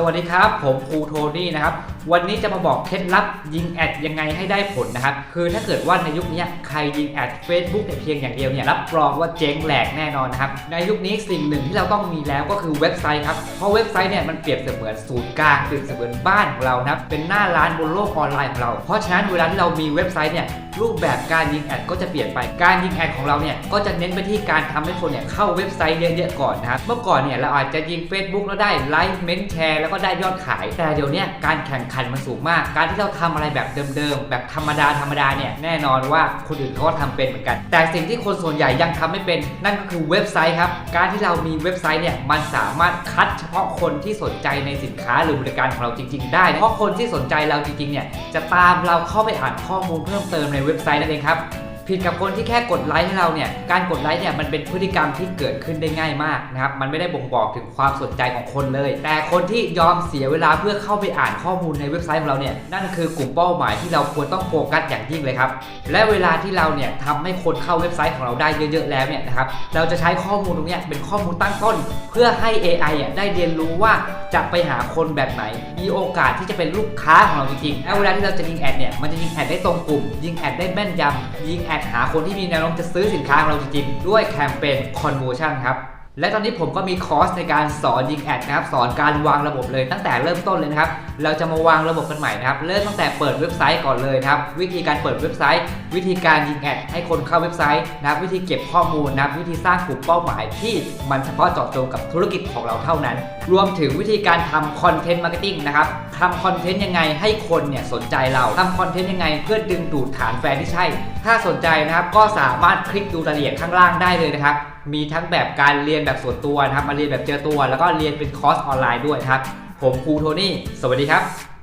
สวัสดีครับ ผมครูโทนี่นะครับ วันนี้จะมาบอกเคล็ดลับยิงแอดยังไงให้ได้ผลนะครับ คือถ้าเกิดว่าในยุคนี้ใครยิงแอด Facebook เนี่เพียงอย่างเดียวเนี่ยรับรองว่าเจ๊งแหลกแน่นอนนะครับ ในยุคนี้สิ่งหนึ่งที่เราต้องมีแล้วก็คือเว็บไซต์ครับ เพราะเว็บไซต์เนี่ยมันเปรียบเสมือนศูนย์กลางเปรียบเสมือนบ้านของเรานะเป็นหน้าร้านบนโลกออนไลน์ของเรา เพราะฉะนั้นเวลาที่เรามีเว็บไซต์เนี่ยรูปแบบการยิงแอดก็จะเปลี่ยนไป การยิงแอดของเราเนี่ยก็จะเน้นไปที่การทำให้คนเนี่ยเข้าเว็บไซต์เยอะๆก่อนนะครับ เมื่อก่อนเนี่ยเราอาจจะยิง Facebook แล้วได้ไลค์เมนแชร์แล้วก็ได้ยอดขาย แต่เดี๋ยวนี้การแข่งขันมันสูงมาก การที่เราทำอะไรแบบเดิมๆ แบบธรรมดาธรรมดาเนี่ยแน่นอนว่าคนอื่นเขาก็ทำเป็นเหมือนกัน แต่สิ่งที่คนส่วนใหญ่ยังทำไม่เป็น นั่นก็คือเว็บไซต์ครับ การที่เรามีเว็บไซต์เนี่ยมันสามารถคัดเฉพาะคนที่สนใจในสินค้าหรือบริการของเราจริง ๆ ได้ เพราะคนที่สนใจเราจริงๆเนี่ยจะตามเราเข้าไปอ่านข้อมูลเพิ่มเติมในเว็บไซต์นั่นเองครับ ผิดกับคนที่แค่กดไลค์ให้เราเนี่ย การกดไลค์เนี่ยมันเป็นพฤติกรรมที่เกิดขึ้นได้ง่ายมากนะครับ มันไม่ได้บ่งบอกถึงความสนใจของคนเลย แต่คนที่ยอมเสียเวลาเพื่อเข้าไปอ่านข้อมูลในเว็บไซต์ของเราเนี่ย นั่นคือกลุ่มเป้าหมายที่เราควรต้องโฟกัสอย่างยิ่งเลยครับ และเวลาที่เราเนี่ยทำให้คนเข้าเว็บไซต์ของเราได้เยอะ ๆ แล้วเนี่ยนะครับ เราจะใช้ข้อมูลตรงนี้เป็นข้อมูลตั้งต้น เพื่อให้ AI อะได้เรียนรู้ว่าจะไปหาคนแบบไหน มีโอกาสที่จะเป็นลูกค้าของเราจริงๆแล้วเวลาที่เราจะยิงแอดเนี่ย มันจะยิงแอดได้ตรงกลุ่ม ยิงแอดได้แม่นยำยิงแอดหาคนที่มีแนวโน้มจะซื้อสินค้าของเราจริงๆ ด้วยแคมเปญ conversion ครับ และตอนนี้ผมก็มีคอร์สในการสอนยิงแอดนะครับ สอนการวางระบบเลยตั้งแต่เริ่มต้นเลยนะครับ เราจะมาวางระบบกันใหม่นะครับ เริ่มตั้งแต่เปิดเว็บไซต์ก่อนเลยนะครับ วิธีการเปิดเว็บไซต์ วิธีการยิงแอดให้คนเข้าเว็บไซต์นะครับวิธีเก็บข้อมูลนะครับวิธีสร้างกลุ่มเป้าหมายที่มันเฉพาะเจาะจงกับธุรกิจของเราเท่านั้น รวมถึงวิธีการทำคอนเทนต์มาร์เก็ตติ้งนะครับทำคอนเทนต์ยังไงให้คนเนี่ยสนใจเราทำคอนเทนต์ยังไง เพื่อดึงดูดฐานแฟนที่ใช่ ถ้าสนใจนะครับก็สามารถคลิกดูรายละเอียดข้างล่างได้เลยนะครับ มีทั้งแบบการเรียนแบบส่วนตัวนะครับมาเรียนแบบเจอตัว แล้วก็เรียนเป็นคอร์สออนไลน์ด้วยครับ ผมครูโทนี่ สวัสดีครับ